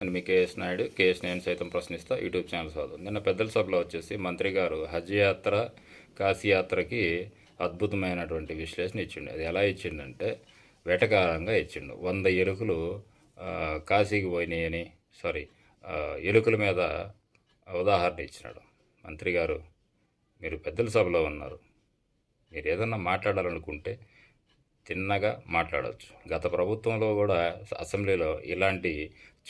నేను మీ KS Naidu KS నేను సైతం ప్రశ్నిస్తా యూట్యూబ్ ఛానల్ చదువు నిన్న పెద్దల సభలో వచ్చేసి మంత్రి గారు హజ్ యాత్ర కాశీ యాత్రకి అద్భుతమైనటువంటి విశ్లేషణ ఇచ్చిండు. అది ఎలా ఇచ్చిండంటే వెటకారంగా ఇచ్చిండు. వంద ఎలుకలు కాశీకి పోయినాయని సారీ ఎలుకల మీద ఉదాహరణ ఇచ్చినాడు. మంత్రి గారు మీరు పెద్దల సభలో ఉన్నారు. మీరు ఏదన్నా మాట్లాడాలనుకుంటే తిన్నగా మాట్లాడవచ్చు గత ప్రభుత్వంలో కూడా అసెంబ్లీలో ఇలాంటి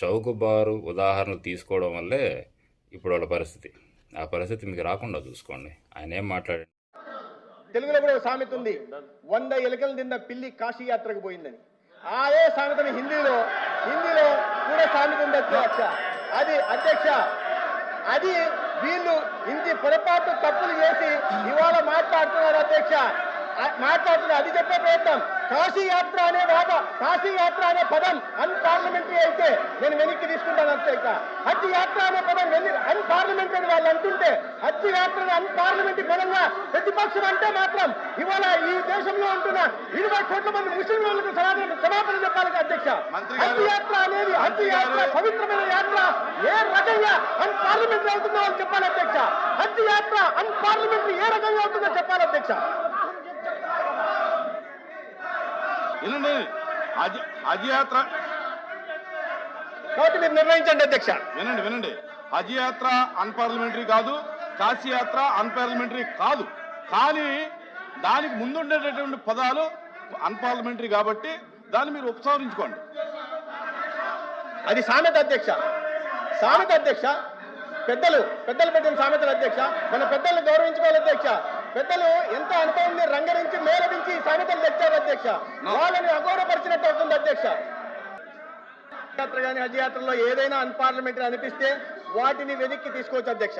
చౌకబారు ఉదాహరణలు తీసుకోవడం వల్లే ఇప్పుడు వాళ్ళ పరిస్థితి. ఆ పరిస్థితి మీకు రాకుండా చూసుకోండి. ఆయన ఏం మాట్లాడండి? తెలుగులో కూడా సామెత ఉంది. వంద ఎలుకలు తిన్న పిల్లి కాశీ యాత్రకు పోయిందని. అదే సామెతని హిందీలో హిందీలో కూడా సామెత ఉంది అధ్యక్ష. అది అధ్యక్ష అది వీళ్ళు ఇంటి పొరపాటు తప్పులు చేసి ఇవాళ మాట్లాడుతున్నారు అధ్యక్ష. ఆ మాట్లాడుతున్నారు అది చెప్పే ప్రయత్నం. కాశీ యాత్ర అనే వాద కాశీ యాత్ర అనే పదం అన్పార్లమెంటరీ అయితే నేను వెనక్కి తీసుకుంటాను అధ్యక్ష హజ్ యాత్ర అనే పదం వెళ్ళి అన్పార్లమెంటరీ వాళ్ళు అంటుంటే హజ్ యాత్రను అన్పార్లమెంటరీ పదంగా ప్రతిపక్షం అంటే మాత్రం ఇవాళ ఈ దేశంలో ఉంటున్న ఇరవై కోట్ల మంది ముస్లిం వాళ్ళకు సమాధానం క్షమాపణ చెప్పాలి అధ్యక్ష. హజ్ యాత్ర అనేది హజ్ యాత్ర పవిత్రమైన యాత్ర. ఏ రకంగా అన్పార్లమెంటరీ అవుతుందో వాళ్ళు చెప్పాలి అధ్యక్ష. హజ్ యాత్ర అన్పార్లమెంటరీ ఏ రకంగా అవుతుందో చెప్పాలి అధ్యక్ష. వినండి హజ్ హజ్ యాత్ర. కాబట్టి మీరు నిర్ణయించండి అధ్యక్ష. వినండి వినండి. హజ్ యాత్ర అన్పార్లమెంటరీ కాదు కాశీ యాత్ర అన్పార్లమెంటరీ కాదు. కానీ దానికి ముందుండేటటువంటి పదాలు అన్పార్లమెంటరీ కాబట్టి దాన్ని మీరు ఉపసంహరించుకోండి. అది సామెత అధ్యక్ష. సామెత అధ్యక్ష. పెద్దలు పెద్దలు పెట్టిన సామెతలు అధ్యక్ష. మన పెద్దల్ని గౌరవించుకోవాలి అధ్యక్ష. పెద్దలు ఎంత అనుభవం రంగరించి మేలవించి ఈ సామెతలు తెచ్చారు అధ్యక్ష. వాళ్ళని అగౌరవపరిచినట్టు అవుతుంది అధ్యక్ష. యాత్ర కానీ హజ్ యాత్రలో ఏదైనా అన్పార్లమెంటరీ అనిపిస్తే వాటిని వెనక్కి తీసుకోవచ్చు అధ్యక్ష.